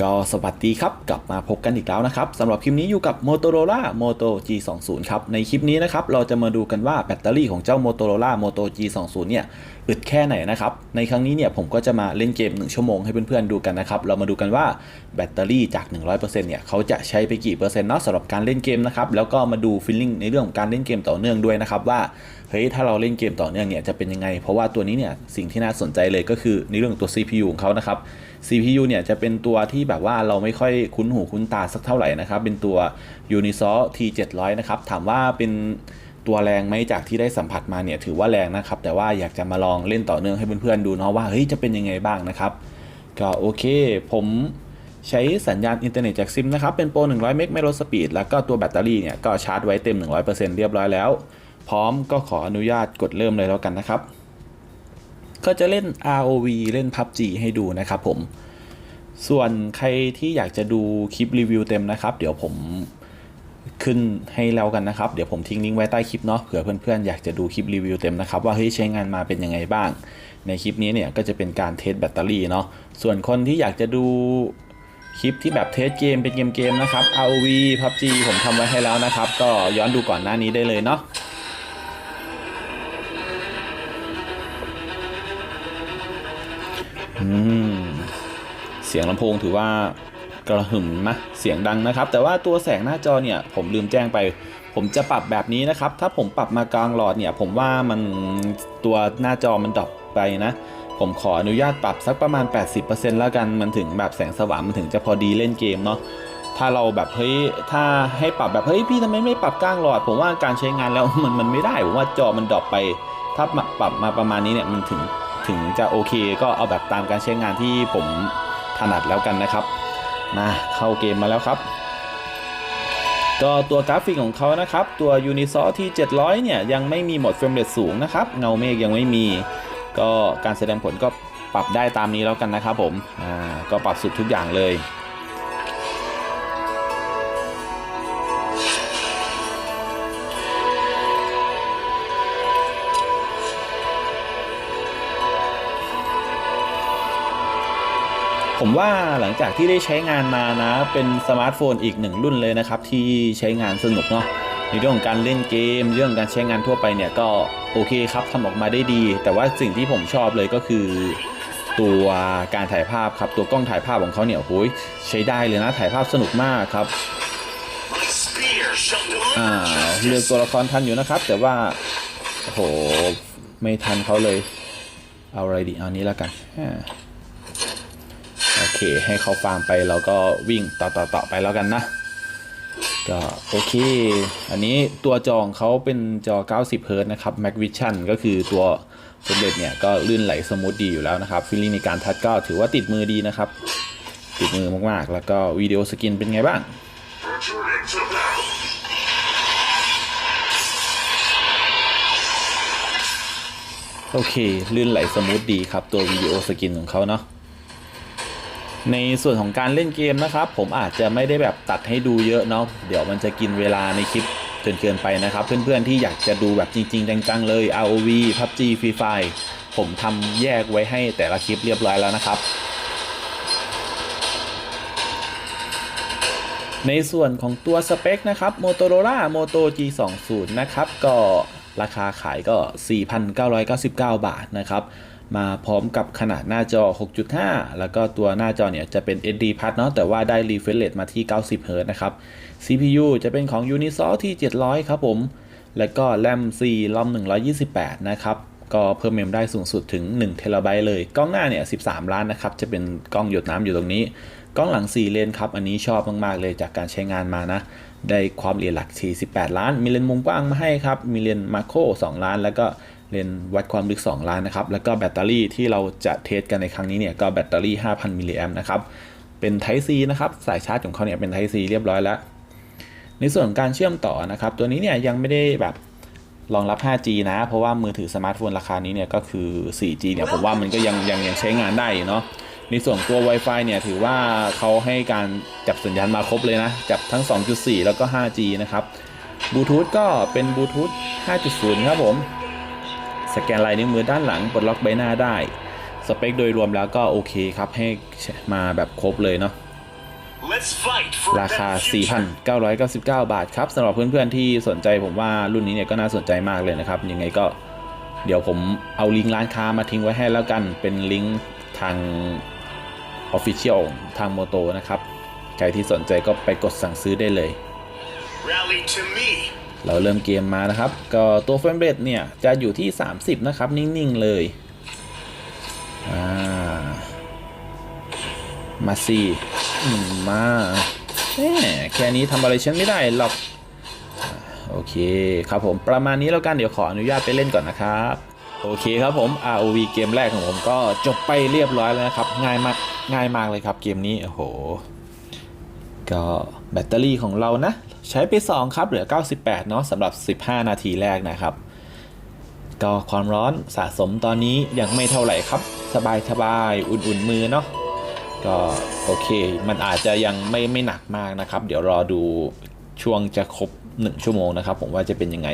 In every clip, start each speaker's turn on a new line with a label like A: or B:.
A: ก็สวัสดีครับ กลับมาพบกันอีกแล้วนะครับสำหรับคลิปนี้อยู่กับ Motorola Moto G20 ครับ ในคลิปนี้นะครับ เราจะมาดูกันว่าแบตเตอรี่ของเจ้า Motorola Moto G20 เนี่ยอึดแค่ไหนนะครับ ในครั้งนี้เนี่ยผมก็จะมาเล่นเกม 1 ชั่วโมงให้เพื่อนๆดูกันนะครับ เรามาดูกันว่าแบตเตอรี่จาก 100%เนี่ยเขาจะใช้ไปกี่เปอร์เซ็นต์เนาะสำหรับการเล่นเกมนะครับ แล้วก็มาดูฟีลลิ่งในเรื่องของการเล่นเกมต่อเนื่องด้วยนะครับว่าเฮ้ยถ้าเราเล่นเกมต่อเนื่องเนี่ยจะเป็นยังไง เพราะว่าตัวนี้เนี่ยสิ่งที่น่าสนใจเลยก็คือในเรื่องตัว CPU ของเขานะครับ CPU เนี่ยจะเป็นตัวที่แบบว่าเราไม่ค่อยคุ้นหูคุ้นตาสักเท่าไหร่นะครับเป็นตัว Unisoc T700 นะครับถามว่าเป็น ตัวแรงไหมจากที่ได้สัมผัสมาเนี่ยถือว่าแรงนะครับ แต่ว่าอยากจะมาลองเล่นต่อเนื่องให้เพื่อนๆดูเนาะว่าเฮ้ยจะเป็นยังไงบ้างนะครับ ก็โอเค ผมใช้สัญญาณอินเทอร์เน็ตจากซิมนะครับ เป็นโปร 100 เมกไม่ลดสปีด แล้วก็ตัวแบตเตอรี่เนี่ยก็ชาร์จไว้เต็ม 100%เรียบร้อยแล้ว พร้อมก็ขออนุญาตกดเริ่มเลยแล้วกันนะครับ ก็จะเล่น ROV เล่น PUBG ให้ดูนะครับผม ส่วนใครที่อยากจะดูคลิปรีวิวเต็มนะครับ เดี๋ยวผม ขึ้นให้แล้วกันนะครับ เดี๋ยวผมทิ้งลิงก์ไว้ใต้คลิปเนาะเผื่อเพื่อนๆ อยากจะดูคลิปรีวิวเต็มนะครับ ว่าเฮ้ยใช้งานมาเป็นยังไงบ้าง ในคลิปนี้เนี่ยก็จะเป็นการเทสแบตเตอรี่เนาะส่วนคนที่อยากจะดูคลิปที่แบบเทสเกมเป็นเกมเกมๆนะครับ ROV PUBG ผมทำไว้ให้แล้วนะครับ ก็ย้อนดูก่อนหน้านี้ได้เลยเนาะอืมเสียงลำโพงถือว่า กระหึ่มนะเสียงดังนะครับ แต่ว่าตัวแสงหน้าจอเนี่ยผมลืมแจ้งไป ผมจะปรับแบบนี้นะครับ ถ้าผมปรับมากลางหลอดเนี่ยผมว่ามันตัวหน้าจอมันดรอปไปนะผมขออนุญาตปรับสักประมาณ 80%แล้วกันมันถึงแบบแสงสว่างมันถึงจะพอดีเล่นเกมเนาะถ้าเราแบบเฮ้ยถ้าให้ปรับแบบเฮ้ยพี่ทำไมไม่ปรับกลางหลอด ผมว่าการใช้งานแล้วมันมันไม่ได้ผมว่าจอมันดรอปไป ถ้าปรับมาประมาณนี้เนี่ยมันถึงถึงจะโอเค ก็เอาแบบตามการใช้งานที่ผมถนัดแล้วกันนะครับ มาเข้าเกมมาแล้วครับ ก็ตัวกราฟิกของเขานะครับ ตัว u n i s o ที่ 700 เนี่ย ยังไม่มีโหมดเฟรมเรทสูงนะครับ เงาเมฆยังไม่มี ก็การแสดงผลก็ปรับได้ตามนี้แล้วกันนะครับผม อ่า ก็ปรับสุดทุกอย่างเลย ผมว่าหลังจากที่ได้ใช้งานมานะ เป็นสมาร์ทโฟนอีกหนึ่งรุ่นเลยนะครับ ที่ใช้งานสนุกเนาะในเรื่องของการเล่นเกม เรื่องการใช้งานทั่วไปเนี่ยก็โอเคครับทำออกมาได้ดี แต่ว่าสิ่งที่ผมชอบเลยก็คือ ตัวการถ่ายภาพครับตัวกล้องถ่ายภาพของเขาเนี่ยโอ้ยใช้ได้เลยนะถ่ายภาพสนุกมากครับอ่าเลือกตัวละครทันอยู่นะครับ แต่ว่าโอ้โหไม่ทันเขาเลย เอาอะไรดีเอานี้แล้วกัน เค ให้เขาฟาร์มไปเราก็วิ่งต่อต่อต่อไปแล้วกันนะ ก็โอเค อันนี้ตัวจองเขาเป็นจอ 90เฮิร์ตนะครับ Mac Vision ก็คือตัวสมเด็จเนี่ยก็ลื่นไหลสมูทดีอยู่แล้วนะครับฟีลลิ่งในการทัดก็ถือว่าติดมือดีนะครับ ติดมือมากๆ แล้วก็วิดีโอสกินเป็นไงบ้างโอเค ลื่นไหลสมูทดีครับ ตัววิดีโอสกินของเขาเนาะ ในส่วนของการเล่นเกมนะครับ ผมอาจจะไม่ได้แบบตัดให้ดูเยอะเนาะเดี๋ยวมันจะกินเวลาในคลิปจนเกินไปนะครับ เพื่อนๆที่อยากจะดูแบบจริง ๆ จังๆเลย ROV PUBG Free Fire ผมทำแยกไว้ให้แต่ละคลิปเรียบร้อยแล้วนะครับ ในส่วนของตัวสเปคนะครับ Motorola Moto G20 นะครับ ก็ราคาขายก็ 4,999 บาทนะครับ มาพร้อมกับขนาดหน้าจอ 6.5 แล้วก็ตัวหน้าจอเนี่ยจะเป็น SD Plus เนาะแต่ว่าได้ refresh rate มาที่ 90 Hz นะครับ CPU จะเป็นของ Unisoc T700 ครับผม แล้วก็ RAM 4 ROM 128 นะครับ ก็เพิ่มเมมได้สูงสุดถึง1 t b เลย กล้องหน้าเนี่ย 13 ล้านนะครับ จะเป็นกล้องหยดน้ำอยู่ตรงนี้ กล้องหลัง 4 เลนครับ อันนี้ชอบมาก ๆ เลยจากการใช้งานมานะ ได้ความละเอียดหลัก 48 ล้าน มีเลนมุมกว้างมาให้ครับ มีเลนมาโคร2ล้าน แล้วก็ เลนส์วัดความลึก 2 ล้านนะครับ แล้วก็แบตเตอรี่ที่เราจะเทสกันในครั้งนี้เนี่ยก็แบตเตอรี่ 5,000 มิลลิแอมป์นะครับ เป็น Type C นะครับ สายชาร์จของเขาเนี่ยเป็น Type C เรียบร้อยแล้ว ในส่วนของการเชื่อมต่อนะครับ ตัวนี้เนี่ยยังไม่ได้แบบรองรับ 5G นะ เพราะว่ามือถือสมาร์ทโฟนราคานี้เนี่ยก็คือ 4G เนี่ยผมว่ามันก็ยังยังยังใช้งานได้อยู่เนาะ ในส่วนตัว Wi-Fi เนี่ยถือว่าเขาให้การจับสัญญาณมาครบเลยนะ จับทั้ง 2.4 แล้วก็ 5G นะครับ บลูทูธก็เป็นบลูทูธ 5.0 ครับผม สแกนลายนิ้วมือด้านหลังปลดล็อกใบหน้าได้ สเปคโดยรวมแล้วก็โอเคครับ ให้มาแบบครบเลยเนาะ
B: Let's fight for a
A: ราคา
B: better future.
A: 4,999 บาทครับสำหรับเพื่อนๆที่สนใจผมว่ารุ่นนี้เนี่ยก็น่าสนใจมากเลยนะครับ ยังไงก็เดี๋ยวผมเอาลิงก์ร้านค้ามาทิ้งไว้ให้แล้วกัน เป็นลิงก์ทาง Official ทางโมโตนะครับ ใครที่สนใจก็ไปกดสั่งซื้อได้เลย
B: Rally to me.
A: เราเริ่มเกมมานะครับ ก็ตัวเฟรมเรทเนี่ยจะอยู่ที่ 30 นะครับ นิ่ง ๆ เลยอ่ามาสิอืมาแค่นี้ทำอะไรฉันไม่ได้หรอก โอเคครับผมประมาณนี้แล้วกันเดี๋ยวขออนุญาตไปเล่นก่อนนะครับโอเคครับผม ROV เกมแรกของผมก็จบไปเรียบร้อยแล้วนะครับ ง่ายมากง่ายมากเลยครับเกมนี้ โอ้โห ก็แบตเตอรี่ของเรานะ ใช้ไป 2 ครับ เหลือ 98 เนาะสำหรับ 15 นาทีแรกนะครับ ก็ความร้อนสะสมตอนนี้ยังไม่เท่าไหร่ครับ สบายสบายๆอุ่นๆมือเนาะก็โอเค มันอาจจะยังไม่ไม่หนักมากนะครับ เดี๋ยวรอดูช่วงจะครบ 1 ชั่วโมงนะครับ ผมว่าจะเป็นยังไง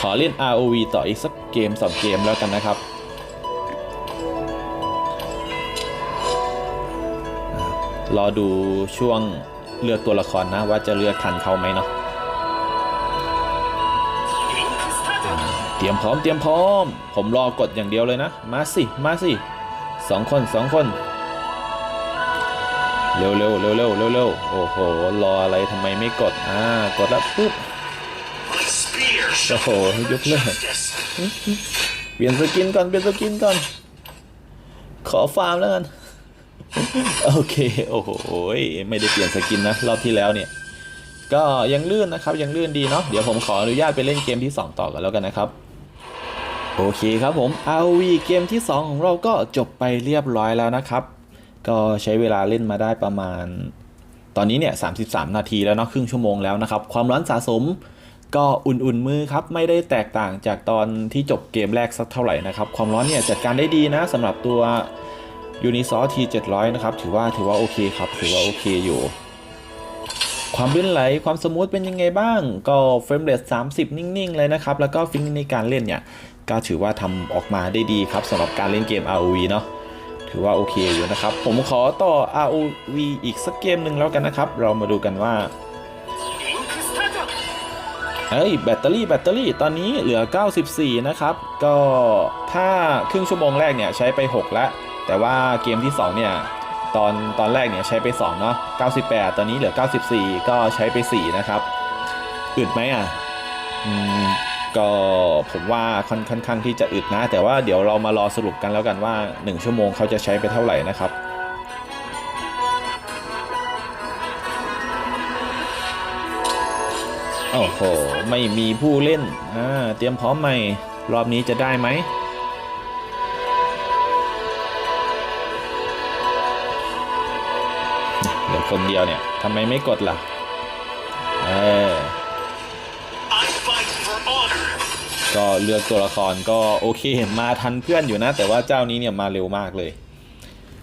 A: ขอเล่น ROV ต่ออีกสักเกม 2 เกมแล้วกันนะครับรอดูช่วง เลือกตัวละครนะว่าจะเลือกทันเขาไหมเนาะเตรียมพร้อมเตรียมพร้อม ผมรอกดอย่างเดียวเลยนะ มาสิ มาสิสองคนสองคน เร็วเร็วเร็วเร็วเร็วเร็วโอ้โห รออะไรทำไมไม่กด อ่า กดแล้วปุ๊บ โอ้โหยกเลิกเปลี่ยนสกินก่อน เปลี่ยนสกินก่อน ขอฟาร์มแล้วกัน โอเค โอ้โหไม่ได้เปลี่ยนสกินนะ รอบที่แล้วเนี่ย ก็ยังลื่นนะครับ ยังลื่นดีเนาะ เดี๋ยวผมขออนุญาตไปเล่นเกมที่ 2 ต่อกันแล้วกันนะครับโอเคครับผม ROV เกมที่ 2 ของเราก็จบไปเรียบร้อยแล้วนะครับ ก็ใช้เวลาเล่นมาได้ประมาณ ตอนนี้เนี่ย 33 นาทีแล้วเนาะครึ่งชั่วโมงแล้วนะครับ ความร้อนสะสมก็อุ่นๆมือครับ ไม่ได้แตกต่างจากตอนที่จบเกมแรกสักเท่าไหร่นะครับ ความร้อนเนี่ยจัดการได้ดีนะสำหรับตัว Unisoc T700 นะครับ ถือว่าถือว่าโอเคครับ ถือว่าโอเคอยู่ ความลื่นไหลความสมูทเป็นยังไงบ้าง ก็เฟรมเรท30 นิ่ง ๆ เลยนะครับ แล้วก็ฟิงในการเล่นเนี่ย ก็ถือว่าทำออกมาได้ดีครับสำหรับการเล่นเกม ROV เนาะถือว่าโอเคอยู่นะครับ ผมขอต่อ ROV อีกสักเกมหนึ่งแล้วกันนะครับ เรามาดูกันว่าเอ้ยแบตเตอรี่แบตเตอรี่ตอนนี้เหลือ 94 นะครับ ก็ถ้าครึ่งชั่วโมงแรกเนี่ยใช้ไป 6 แล้ว แต่ว่าเกมที่ 2 เนี่ย ตอนตอนแรกเนี่ยใช้ไป2เนาะ98 ตอนนี้เหลือ 94 ก็ใช้ไป 4 นะครับ อึดไหมอะอืมก็ผมว่าค่อนค่อนข้างที่จะอึดนะ แต่ว่าเดี๋ยวเรามารอสรุปกันแล้วกันว่า 1 ชั่วโมงเขาจะใช้ไปเท่าไหร่นะครับโอ้โห ไม่มีผู้เล่นอ่าเตรียมพร้อมใหม่ รอบนี้จะได้ไหม เหลือคนเดียวเนี่ยทำไมไม่กดล่ะ เออ ก็เลือกตัวละครก็โอเคมาทันเพื่อนอยู่นะ แต่ว่าเจ้านี้เนี่ยมาเร็วมากเลย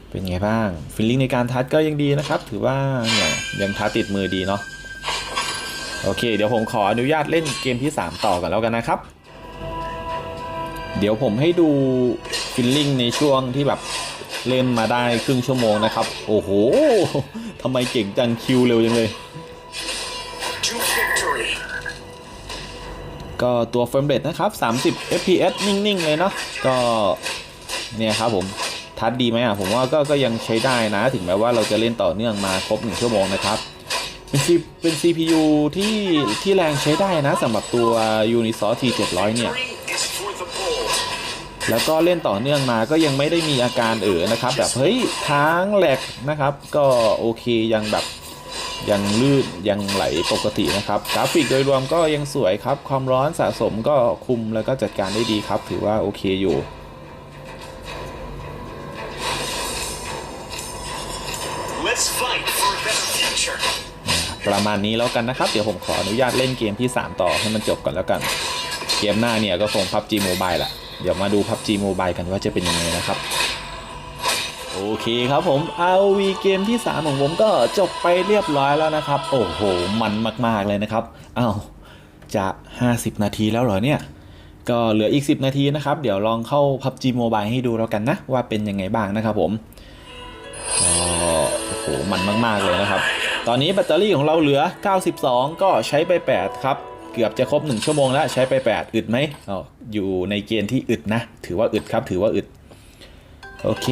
A: เป็นไงบ้างฟิลลิ่งในการทัดก็ยังดีนะครับ ถือว่าเนี่ยยังทัดติดมือดีเนาะโอเค เดี๋ยวผมขออนุญาตเล่นเกมที่ 3 ต่อกันแล้วกันนะครับ เดี๋ยวผมให้ดูฟิลลิ่งในช่วงที่แบบ เล่นมาได้ครึ่งชั่วโมงนะครับ โอ้โหทำไมเก่งจังคิวเร็วจังเลย ก็ตัวเฟรมเรทนะครับ 30 fps นิ่ง ๆ เลยเนาะก็เนี่ยครับผมทัดดีไหมอะผมว่าก็ก็ยังใช้ได้นะ ถึงแม้ว่าเราจะเล่นต่อเนื่องมาครบ 1 ชั่วโมงนะครับ เป็น C เป็น CPU ที่ที่แรงใช้ได้นะสำหรับตัว Unisoc T700 เนี่ย แล้วก็เล่นต่อเนื่องมาก็ยังไม่ได้มีอาการเอ๋อนะครับ แบบเฮ้ยค้างแหลกนะครับ ก็โอเคยังแบบยังลื่นยังไหลปกตินะครับกราฟิกโดยรวมก็ยังสวยครับ ความร้อนสะสมก็คุมแล้วก็จัดการได้ดีครับ ถือว่าโอเคอยู่
B: Let's fight for a better future.
A: ประมาณนี้แล้วกันนะครับ เดี๋ยวผมขออนุญาตเล่นเกมที่ 3 ต่อให้มันจบก่อนแล้วกัน เกมหน้าเนี่ยก็คง PUBG Mobile แหละ เดี๋ยวมาดู PUBG Mobile กันว่าจะเป็นยังไงนะครับ โอเคครับผม ROV เกมที่ 3 ของผมก็จบไปเรียบร้อยแล้วนะครับ โอ้โห มันมาก ๆ เลยนะครับอ้าวจะ 50 นาทีแล้วเหรอเนี่ย ก็เหลืออีก 10 นาทีนะครับ เดี๋ยวลองเข้า PUBG Mobile ให้ดูแล้วกันนะ ว่าเป็นยังไงบ้างนะครับผมโอ้โห มันมาก ๆ เลยนะครับ ตอนนี้แบตเตอรี่ของเราเหลือ 92 ก็ใช้ไป 8 ครับ เกือบจะครบ 1 ชั่วโมงแล้ว ใช้ไป 8 อึดไหมอ๋ออยู่ในเกณฑ์ที่อึดนะ ถือว่าอึดครับ ถือว่าอึด โอเค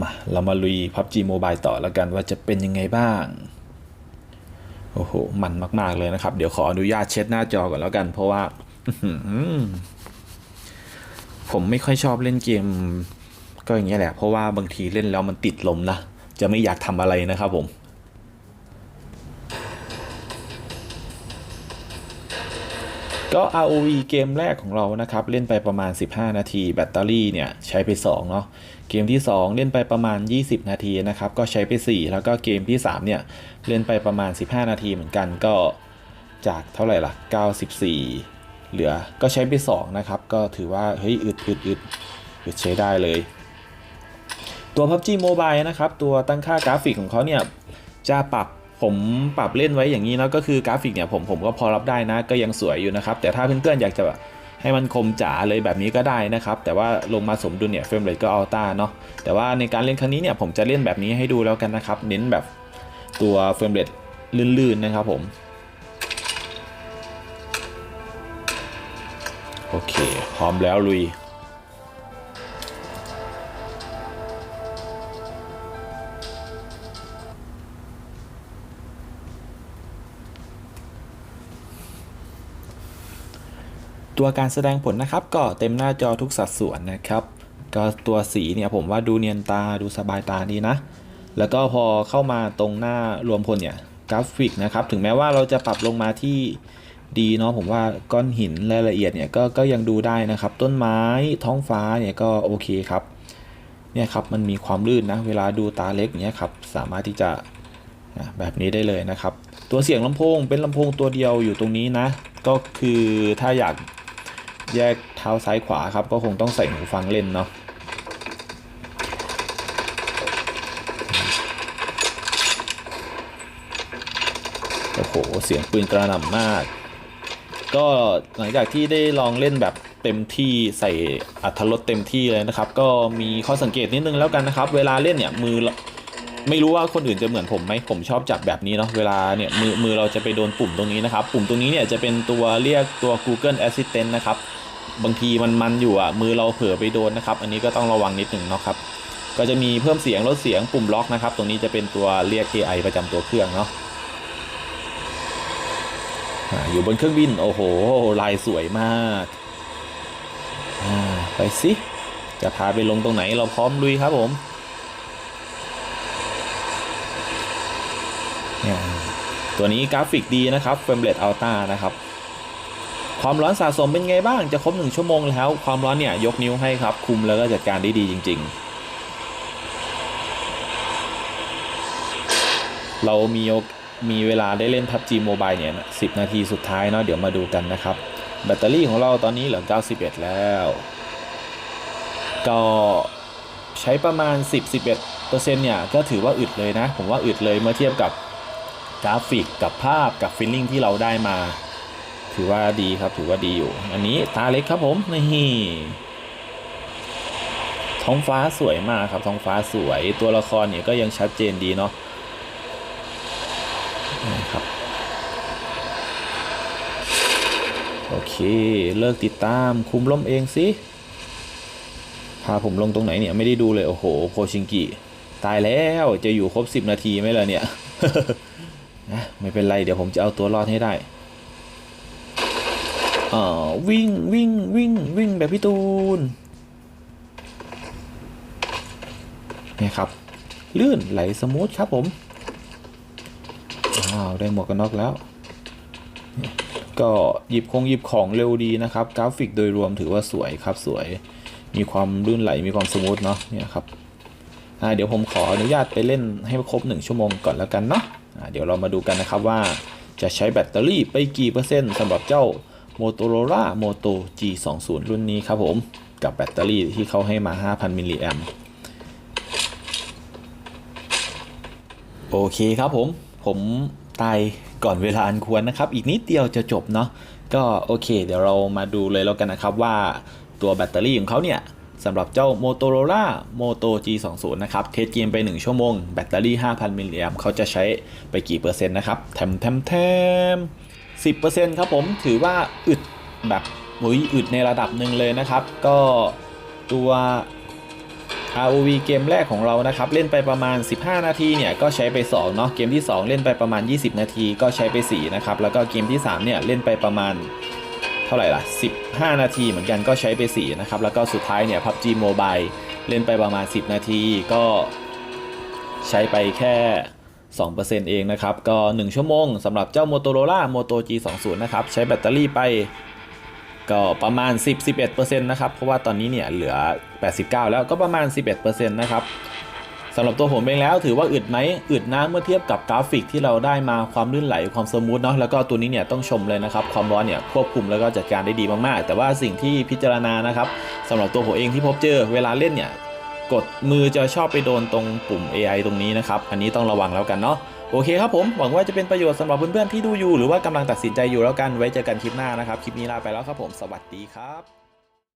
A: มา เรามาลุย PUBG Mobile ต่อแล้วกันว่าจะเป็นยังไงบ้าง โอ้โห มันมาก ๆ เลยนะครับ เดี๋ยวขออนุญาตเช็ดหน้าจอก่อนแล้วกัน เพราะว่าผมไม่ค่อยชอบเล่นเกม ก็อย่างเงี้ยแหละ เพราะว่าบางทีเล่นแล้วมันติดลมนะ จะไม่อยากทำอะไรนะครับผม ก็ ROV เกมแรกของเรานะครับ เล่นไปประมาณ 15 นาที แบตเตอรี่เนี่ยใช้ไป2เนาะเกมที่ 2 เล่นไปประมาณ 20 นาทีนะครับก็ใช้ไป 4 แล้วก็เกมที่ 3 เนี่ยเล่นไปประมาณ 15 นาทีเหมือนกันก็จากเท่าไหร่ล่ะ 94 เหลือก็ใช้ไป 2 นะครับ ก็ถือว่าเฮ้ยอึดอึดอึดอึดใช้ได้เลย ตัว PUBG Mobile นะครับ ตัวตั้งค่ากราฟิกของเขาเนี่ยจะปรับ ผมปรับเล่นไว้อย่างนี้นะก็คือกราฟิกเนี่ยผมผมก็พอรับได้นะก็ยังสวยอยู่นะครับ แต่ถ้าเพื่อนๆอยากจะให้มันคมจ๋าเลยแบบนี้ก็ได้นะครับ แต่ว่าลงมาสมดุลเนี่ยเฟรมเรทก็อัลต้าเนาะแต่ว่าในการเล่นครั้งนี้เนี่ยผมจะเล่นแบบนี้ให้ดูแล้วกันนะครับ เน้นแบบตัวเฟรมเรทลื่นๆนะครับผมโอเค พร้อมแล้วลุย ตัวการแสดงผลนะครับ ก็เต็มหน้าจอทุกสัดส่วนนะครับ ก็ตัวสีเนี่ยผมว่าดูเนียนตาดูสบายตาดีนะ แล้วก็พอเข้ามาตรงหน้ารวมพลเนี่ยกราฟิกนะครับ ถึงแม้ว่าเราจะปรับลงมาที่ดีเนาะผมว่าก้อนหินรายละเอียดเนี่ยก็ก็ยังดูได้นะครับ ต้นไม้ท้องฟ้าเนี่ยก็โอเคครับเนี่ยครับมันมีความลื่นนะเวลาดูตาเล็กเนี่ยครับสามารถที่จะอะแบบนี้ได้เลยนะครับ ตัวเสียงลำโพงเป็นลำโพงตัวเดียวอยู่ตรงนี้นะ ก็คือถ้าอยาก แยกเท้าซ้ายขวาครับ ก็คงต้องใส่หูฟังเล่นเนาะโอ้โห เสียงปืนกระหน่ำมาก ก็หลังจากที่ได้ลองเล่นแบบเต็มที่ใส่อัธรสเต็มที่เลยนะครับ ก็มีข้อสังเกตนิดนึงแล้วกันนะครับ เวลาเล่นเนี่ยมือ ไม่รู้ว่าคนอื่นจะเหมือนผมไหมผมชอบจับแบบนี้เนาะเวลาเนี่ยมือมือเราจะไปโดนปุ่มตรงนี้นะครับ ปุ่มตรงนี้เนี่ยจะเป็นตัวเรียกตัว Google Assistant นะครับ บางทีมันมันอยู่อะมือเราเผลอไปโดนนะครับ อันนี้ก็ต้องระวังนิดหนึ่งเนาะครับก็จะมีเพิ่มเสียงลดเสียงปุ่มล็อกนะครับ ตรงนี้จะเป็นตัวเรียก AI ประจำตัวเครื่องเนาะอยู่บนเครื่องบินโอ้โห ลายสวยมากไปสิจะพาไปลงตรงไหนเราพร้อมลุยครับผมเนี่ย ตัวนี้กราฟิกดีนะครับเฟรมเรทอัลต้านะครับ ความร้อนสะสมเป็นไงบ้างจะครบหนึ่งชั่วโมงแล้ว ความร้อนเนี่ยยกนิ้วให้ครับ คุมแล้วก็จัดการได้ดีจริง ๆเรามีโอกมีเวลาได้เล่น PUBG Mobile เนี่ย 10 นาทีสุดท้ายเนาะ เดี๋ยวมาดูกันนะครับ แบตเตอรี่ของเราตอนนี้เหลือ 91 แล้ว ก็ใช้ประมาณ 10-11%เนี่ย ก็ถือว่าอึดเลยนะ ผมว่าอึดเลยเมื่อเทียบกับ กราฟิกกับภาพกับฟีลลิ่งที่เราได้มา ถือว่าดีครับถือว่าดีอยู่ อันนี้ตาเล็กครับผมนี่ท้องฟ้าสวยมากครับท้องฟ้าสวยตัวละครเนี่ยก็ยังชัดเจนดีเนาะนะครับโอเค เลิกติดตามคุมล่มเองสิพาผมลงตรงไหนเนี่ย ไม่ได้ดูเลย โอ้โห โคชิงกิ ตายแล้วจะอยู่ครบ 10 นาทีไหมล่ะเนี่ย ไม่เป็นไร เดี๋ยวผมจะเอาตัวรอดให้ได้อ่าวิ่งวิ่งวิ่งวิ่งแบบพี่ตูนเนี่ยครับ ลื่นไหลสมูทครับผมอ้าวได้หมวกกันน็อกแล้ว ก็หยิบคงหยิบของเร็วดีนะครับ กราฟิกโดยรวมถือว่าสวยครับสวยมีความลื่นไหลมีความสมูทเนาะเนี่ยครับเดี๋ยวผมขออนุญาตไปเล่นให้ครบ 1 ชั่วโมงก่อนแล้วกันเนาะ เดี๋ยวเรามาดูกันนะครับว่าจะใช้แบตเตอรี่ไปกี่เปอร์เซ็นต์สำหรับเจ้า Motorola Moto G20 รุ่นนี้ครับผมกับแบตเตอรี่ที่เขาให้มา 5,000 มิลลิแอมโอเคครับผม ผมตายก่อนเวลาอันควรนะครับ อีกนิดเดียวจะจบเนาะก็โอเค เดี๋ยวเรามาดูเลยแล้วกันนะครับว่าตัวแบตเตอรี่ของเขาเนี่ย สำหรับเจ้า Motorola Moto G20 นะครับ เทสเกมไป 1 ชั่วโมง แบตเตอรี่ 5,000 มิลลิแอมเขาจะใช้ไปกี่เปอร์เซ็นต์นะครับ แถมแถมแถม10%ครับผม ถือว่าอึดแบบหุยอึดในระดับหนึ่งเลยนะครับ ก็ตัว ROV เกมแรกของเรานะครับ เล่นไปประมาณ 15 นาทีเนี่ย ก็ใช้ไป2เนาะ เกมที่ 2 เล่นไปประมาณ 20 นาที ก็ใช้ไป4นะครับ แล้วก็เกมที่ 3 เนี่ย เล่นไปประมาณ เท่าไหร่ล่ะ 15 นาทีเหมือนกันก็ใช้ไป 4 นะครับ แล้วก็สุดท้ายเนี่ย PUBG Mobile เล่นไปประมาณ 10 นาทีก็ใช้ไปแค่ 2%เองนะครับ ก็ 1 ชั่วโมงสำหรับเจ้า Motorola Moto G20 นะครับ ใช้แบตเตอรี่ไปก็ประมาณ 10-11%นะครับ เพราะว่าตอนนี้เนี่ยเหลือ 89 แล้วก็ประมาณ 11%นะครับ สำหรับตัวผมเองแล้วถือว่าอึดไหมอึดนะเมื่อเทียบกับกราฟิกที่เราได้มาความลื่นไหลความสมูทเนาะแล้วก็ตัวนี้เนี่ยต้องชมเลยนะครับความร้อนเนี่ยควบคุมแล้วก็จัดการได้ดีมากๆ แต่ว่าสิ่งที่พิจารณานะครับสำหรับตัวผมเองที่พบเจอเวลาเล่นเนี่ยกดมือจะชอบไปโดนตรงปุ่ม AI ตรงนี้นะครับ อันนี้ต้องระวังแล้วกันเนาะ โอเคครับผม หวังว่าจะเป็นประโยชน์สำหรับเพื่อนๆที่ดูอยู่ หรือว่ากำลังตัดสินใจอยู่แล้วกัน ไว้เจอกันคลิปหน้านะครับ คลิปนี้ลาไปแล้วครับผม สวัสดีครับ